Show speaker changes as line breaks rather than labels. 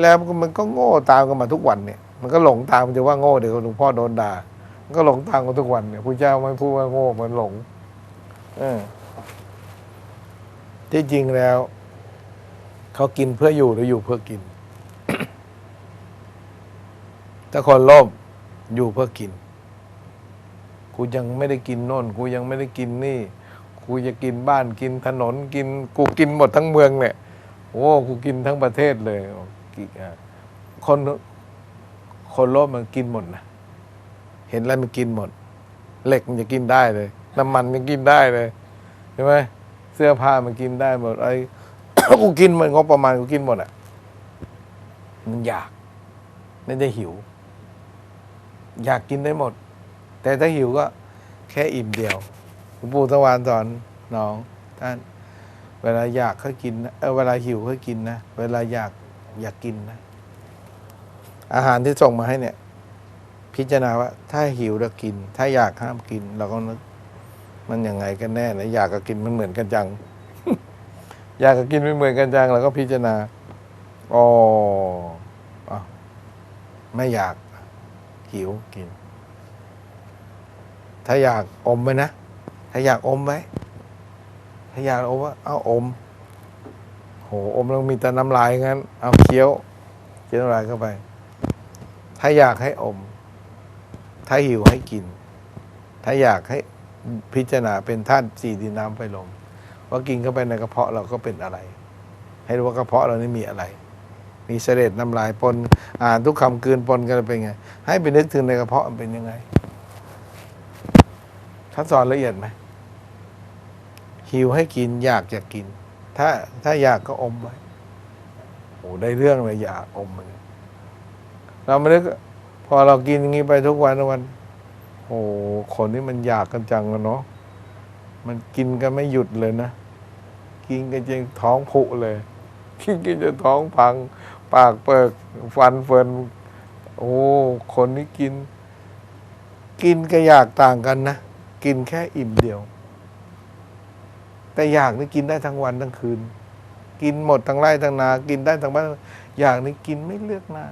แล้วมันก็โง่ตามกันมาทุกวันเนี่ย มันก็หลงตามมันจะว่าโง่เดี๋ยวหลวงพ่อโดนด่ามันก็หลงตามกันทุกวันเนี่ยพระเจ้าไม่พูดว่าโง่มันหลง เออที่จริงแล้วเขากินเพื่ออยู่หรืออยู่เพื่อกิน ถ้าคนโลภอยู่เพื่อกิน กูยังไม่ได้กินโน่น กูยังไม่ได้กินนี่ กูจะกินบ้านกินถนนกิน กูกินหมดทั้งเมืองเนี่ย โอ้ กูกินทั้งประเทศเลย คนคนโลภมันกินหมดนะเห็นแล้วมันกินหมด เหล็กมันจะกินได้เลย น้ำมันมันกินได้เลยใช่ไหมเสื้อผ้ามันกินได้หมดไอ้กูกินหมดงบประมาณกูกินหมดอะมันอยากไม่ได้หิว อยากกินได้หมด แต่ถ้าหิวก็ แค่อิ่มเดียวหลวงปู่สวานสอนน้องท่านเวลาอยากค่อยกินเออเวลาหิวค่อยกินนะ เวลาอยาก อย่ากกินนะ อาหารที่ส่งมาให้เนี่ย พิจารณาว่า ถ้าหิวแล้วกิน ถ้าอยากห้ามกิน เราก็นึกมันยังไงกันแน่นะอยากกับกินมันเหมือนกันจัง อยากกับกินไม่เหมือนกันจังเราก็พิจารณาอ๋อไม่อยากหิวกิน ถ้าอยากอมไว้นะ ถ้าอยากอมไว้ ถ้าอยากอมว่าเอาอม อมแล้วมีแต่น้ำลายงั้น เอาเคี้ยวเคี้ยวน้ำลายเข้าไป ถ้าอยากให้อม ถ้าหิวให้กิน ถ้าอยากให้พิจารณาเป็นธาตุสี่ดินน้ำไฟลมว่ากินเข้าไปในกระเพาะเราก็เป็นอะไร ให้รู้ว่ากระเพาะเรานี่มีอะไร มีเสด็จน้ำลายปน อ่านทุกคำกลืนปนกันเป็นไง ให้ไปนึกถึงในกระเพาะมันเป็นยังไงท่านสอนละเอียดไหมหิวให้กินอยากจะกิน ถ้าถ้าอยากก็อมไว้โอ้ได้เรื่องเลยอยากอมมันเราไม่ได้พอเรากินอย่างนี้ไปทุกวันทุกวัน โอ้คนนี้มันอยากกันจังอะเนาะมันกินกันไม่หยุดเลยนะ กินกันจนท้องผุเลยกินกันจนท้องพัง ปากเปิกฟันเฟินโอ้คนนี้กิน กินก็อยากต่างกันนะ กินแค่อิ่มเดียว แต่อยากนี่กินได้ทั้งวันทั้งคืน กินหมดทั้งไร่ทั้งนา กินได้ทั้งบ้านอยากนี่กินไม่เลือกหน้า